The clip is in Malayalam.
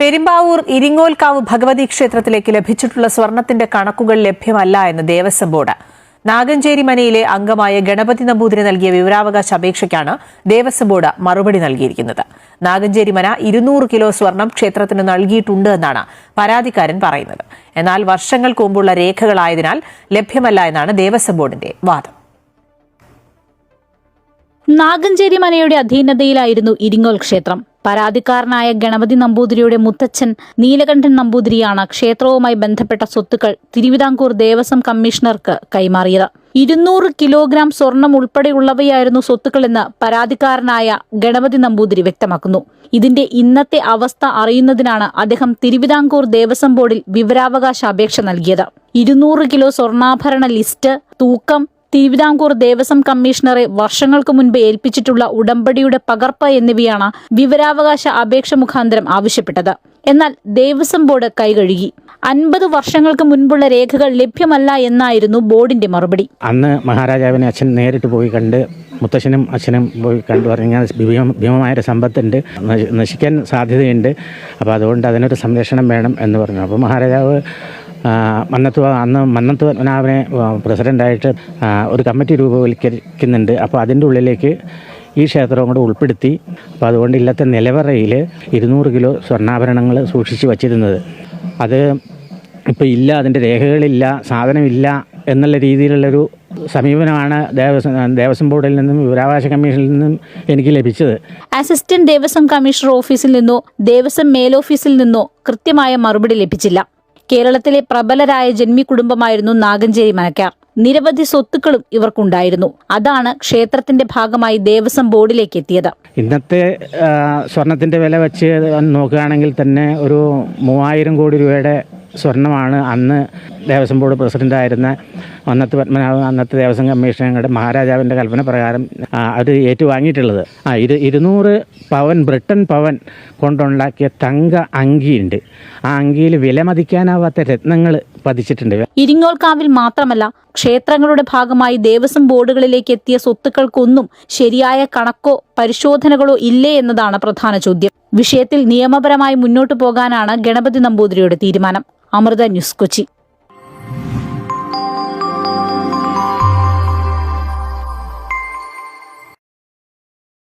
പെരുമ്പാവൂർ ഇരിങ്ങോൽക്കാവ് ഭഗവതി ക്ഷേത്രത്തിലേക്ക് ലഭിച്ചിട്ടുള്ള സ്വർണത്തിന്റെ കണക്കുകൾ ലഭ്യമല്ല എന്ന് ദേവസ്വം ബോർഡ്. നാഗഞ്ചേരി മനയിലെ അംഗമായ ഗണപതി നമ്പൂതിരി നൽകിയ വിവരാവകാശ അപേക്ഷയ്ക്കാണ് ദേവസ്വം ബോർഡ് മറുപടി നൽകിയിരിക്കുന്നത്. നാഗഞ്ചേരി മന ഇരുന്നൂറ് കിലോ സ്വർണം ക്ഷേത്രത്തിന് നൽകിയിട്ടുണ്ട് എന്നാണ് പരാതിക്കാരൻ പറയുന്നത്. എന്നാൽ വർഷങ്ങൾക്ക് മുമ്പുള്ള രേഖകളായതിനാൽ ലഭ്യമല്ല എന്നാണ് ദേവസ്വം ബോർഡിന്റെ വാദം. നാഗഞ്ചേരി മനയുടെ അധീനതയിലായിരുന്നു ഇരിങ്ങോൽ ക്ഷേത്രം. പരാതിക്കാരനായ ഗണപതി നമ്പൂതിരിയുടെ മുത്തച്ഛൻ നീലകണ്ഠൻ നമ്പൂതിരിയാണ് ക്ഷേത്രവുമായി ബന്ധപ്പെട്ട സ്വത്തുക്കൾ തിരുവിതാംകൂർ ദേവസ്വം കമ്മീഷണർക്ക് കൈമാറിയത്. ഇരുന്നൂറ് കിലോഗ്രാം സ്വർണം ഉൾപ്പെടെയുള്ളവയായിരുന്നു സ്വത്തുക്കളെന്ന് പരാതിക്കാരനായ ഗണപതി നമ്പൂതിരി വ്യക്തമാക്കുന്നു. ഇതിന്റെ ഇന്നത്തെ അവസ്ഥ അറിയുന്നതിനാണ് അദ്ദേഹം തിരുവിതാംകൂർ ദേവസ്വം ബോർഡിൽ വിവരാവകാശ അപേക്ഷ നൽകിയത്. ഇരുന്നൂറ് കിലോ സ്വർണാഭരണ ലിസ്റ്റ് തൂക്കം തിരുവിതാംകൂർ ദേവസ്വം കമ്മീഷണറെ വർഷങ്ങൾക്ക് മുൻപ് ഏൽപ്പിച്ചിട്ടുള്ള ഉടമ്പടിയുടെ പകർപ്പ് എന്നിവയാണ് വിവരാവകാശ അപേക്ഷ മുഖാന്തരം ആവശ്യപ്പെട്ടത്. എന്നാൽ ദേവസ്വം ബോർഡ് കൈകഴുകി. അൻപത് വർഷങ്ങൾക്ക് മുൻപുള്ള രേഖകൾ ലഭ്യമല്ല എന്നായിരുന്നു ബോർഡിന്റെ മറുപടി. അന്ന് മഹാരാജാവിനെ അച്ഛൻ നേരിട്ട് പോയി കണ്ട് മുത്തശ്ശനും അച്ഛനും പോയി കണ്ടു പറഞ്ഞാൽ ഭീമമായ ഭീമമായൊരു സമ്പത്തുണ്ട് നശിക്കാൻ സാധ്യതയുണ്ട്. അപ്പോൾ അതുകൊണ്ട് അതിനൊരു സംരക്ഷണം വേണം എന്ന് പറഞ്ഞു. അപ്പോൾ മഹാരാജാവ് ആ, മന്നത്ത് അന്ന് മന്നത്ത് പത്മനാഭനെ പ്രസിഡന്റായിട്ട് ഒരു കമ്മിറ്റി രൂപവൽക്കരിക്കുന്നുണ്ട്. അപ്പോൾ അതിന്റെ ഉള്ളിലേക്ക് ഈ ക്ഷേത്രവും കൂടെ ഉൾപ്പെടുത്തി. അപ്പോൾ അതുകൊണ്ട് ഇല്ലത്തെ നിലവറയിൽ ഇരുന്നൂറ് കിലോ സ്വർണാഭരണങ്ങൾ സൂക്ഷിച്ച് വച്ചിരുന്നത്. അത് ഇപ്പോൾ ഇല്ല അതിന്റെ രേഖകളില്ല സാധനമില്ല എന്നുള്ള രീതിയിലുള്ളൊരു സമീപനമാണ് ദേവസ്വം ദേവസ്വം ബോർഡിൽ നിന്നും വിവരാവകാശ കമ്മീഷനിൽ നിന്നും എനിക്ക് ലഭിച്ചത്. അസിസ്റ്റന്റ് ദേവസ്വം കമ്മീഷണർ ഓഫീസിൽ നിന്നോ ദേവസ്വം മേലോഫീസിൽ നിന്നോ കൃത്യമായ മറുപടി ലഭിച്ചില്ല. കേരളത്തിലെ പ്രബലരായ ജന്മി കുടുംബമായിരുന്നു നാഗഞ്ചേരി മനക്കാർ. നിരവധി സ്വത്തുക്കളും ഇവർക്കുണ്ടായിരുന്നു. അതാണ് ക്ഷേത്രത്തിന്റെ ഭാഗമായി ദേവസ്വം ബോർഡിലേക്ക് എത്തിയത്. ഇന്നത്തെ സ്വർണത്തിന്റെ വില വെച്ച് നോക്കുകയാണെങ്കിൽ തന്നെ ഒരു മൂവായിരം കോടി രൂപയുടെ സ്വർണമാണ് അന്ന് ദേവസ്വം ബോർഡ് പ്രസിഡന്റായിരുന്ന അന്നത്തെ പത്മനാഭൻ അന്നത്തെ ദേവസ്വം കമ്മീഷനുടെ മഹാരാജാവിന്റെ കൽപ്പന പ്രകാരം അത് ഏറ്റുവാങ്ങിയിട്ടുള്ളത്. ആ ഇത് ഇരുന്നൂറ് പവൻ ബ്രിട്ടൻ പവൻ കൊണ്ടുണ്ടാക്കിയ തങ്ക അങ്കിയുണ്ട്. ആ അങ്കിയിൽ വിലമതിക്കാനാവാത്ത രത്നങ്ങൾ പതിച്ചിട്ടുണ്ട്. ഇരിങ്ങോൾക്കാവിൽ മാത്രമല്ല ക്ഷേത്രങ്ങളുടെ ഭാഗമായി ദേവസ്വം ബോർഡുകളിലേക്ക് എത്തിയ സ്വത്തുക്കൾക്കൊന്നും ശരിയായ കണക്കോ പരിശോധനകളോ ഇല്ലേ എന്നതാണ് പ്രധാന ചോദ്യം. വിഷയത്തിൽ നിയമപരമായി മുന്നോട്ടു പോകാനാണ് ഗണപതി നമ്പൂതിരിയുടെ തീരുമാനം. അമൃത ന്യൂസ് കൊച്ചി.